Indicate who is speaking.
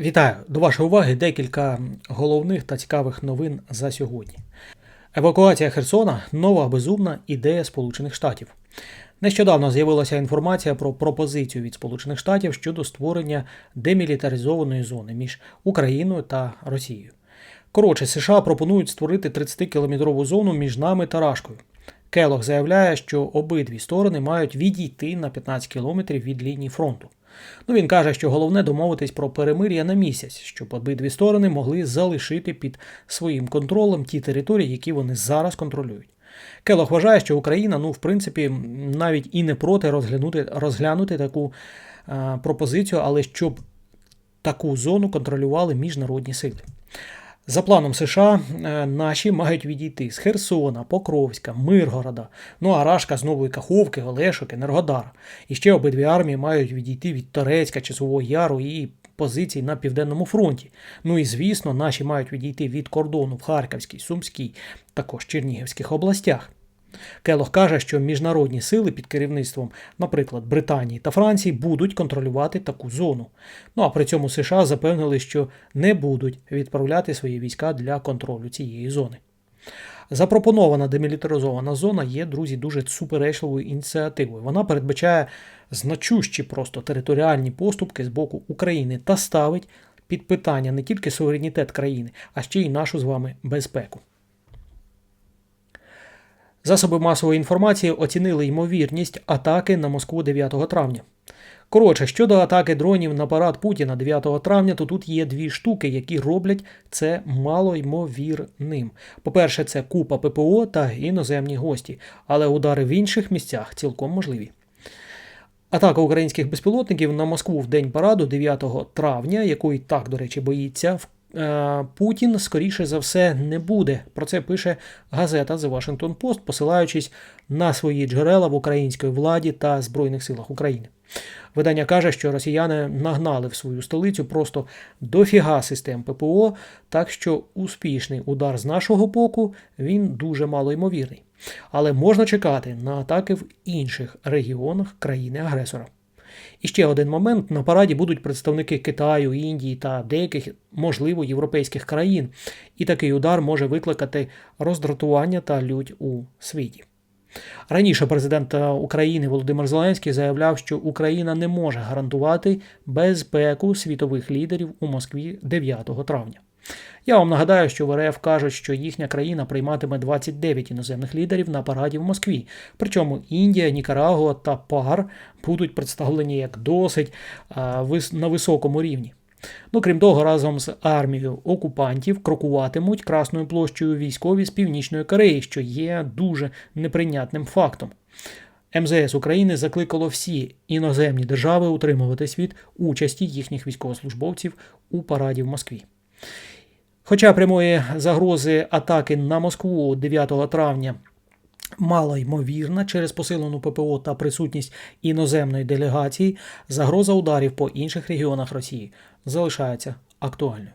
Speaker 1: Вітаю! До вашої уваги декілька головних та цікавих новин за сьогодні. Евакуація Херсона нова безумна ідея Сполучених Штатів. Нещодавно з'явилася інформація про пропозицію від Сполучених Штатів щодо створення демілітаризованої зони між Україною та Росією. Коротше, США пропонують створити 30-кілометрову зону між нами та Рашкою. Келох заявляє, що обидві сторони мають відійти на 15 кілометрів від лінії фронту. Ну він каже, що головне домовитись про перемир'я на місяць, щоб обидві сторони могли залишити під своїм контролем ті території, які вони зараз контролюють. Келох вважає, що Україна, ну, в принципі, навіть і не проти розглянути, розглянути таку е, пропозицію, але щоб таку зону контролювали міжнародні сили. За планом США, е, наші мають відійти з Херсона, Покровська, Миргорода, ну а Рашка з Нової Каховки, Олешок, Енергодар. І ще обидві армії мають відійти від Торецька, Часового Яру і позицій на Південному фронті. Ну і звісно, наші мають відійти від кордону в Харківській, Сумській, також Чернігівських областях. Келох каже, що міжнародні сили під керівництвом, наприклад, Британії та Франції, будуть контролювати таку зону. Ну а при цьому США запевнили, що не будуть відправляти свої війська для контролю цієї зони. Запропонована демілітаризована зона є, друзі, дуже суперечливою ініціативою. Вона передбачає значущі просто територіальні поступки з боку України та ставить під питання не тільки суверенітет країни, а ще й нашу з вами безпеку. Засоби масової інформації оцінили ймовірність атаки на Москву 9 травня. Коротше, щодо атаки дронів на парад Путіна 9 травня, то тут є дві штуки, які роблять це малоймовірним. По-перше, це купа ППО та іноземні гості, але удари в інших місцях цілком можливі. Атака українських безпілотників на Москву в день параду 9 травня, якої так, до речі, боїться Е, Путін, скоріше за все, не буде. Про це пише газета The Washington Post, посилаючись на свої джерела в українській владі та Збройних силах України. Видання каже, що росіяни нагнали в свою столицю просто дофіга систем ППО, так що успішний удар з нашого боку він дуже малоймовірний. Але можна чекати на атаки в інших регіонах країни-агресора. І ще один момент: на параді будуть представники Китаю, Індії та деяких, можливо, європейських країн, і такий удар може викликати роздратування та лють у світі. Раніше президент України Володимир Зеленський заявляв, що Україна не може гарантувати безпеку світових лідерів у Москві 9 травня. Я вам нагадаю, що в РФ кажуть, що їхня країна прийматиме 29 іноземних лідерів на параді в Москві. Причому Індія, Нікарагуа та Пар будуть представлені як досить на високому рівні. Ну, крім того, разом з армією окупантів крокуватимуть Красною площею військові з Північної Кореї, що є дуже неприйнятним фактом. МЗС України закликало всі іноземні держави утримуватись від участі їхніх військовослужбовців у параді в Москві. Хоча прямої загрози атаки на Москву 9 травня мало ймовірна через посилену ППО та присутність іноземної делегації, загроза ударів по інших регіонах Росії залишається актуальною.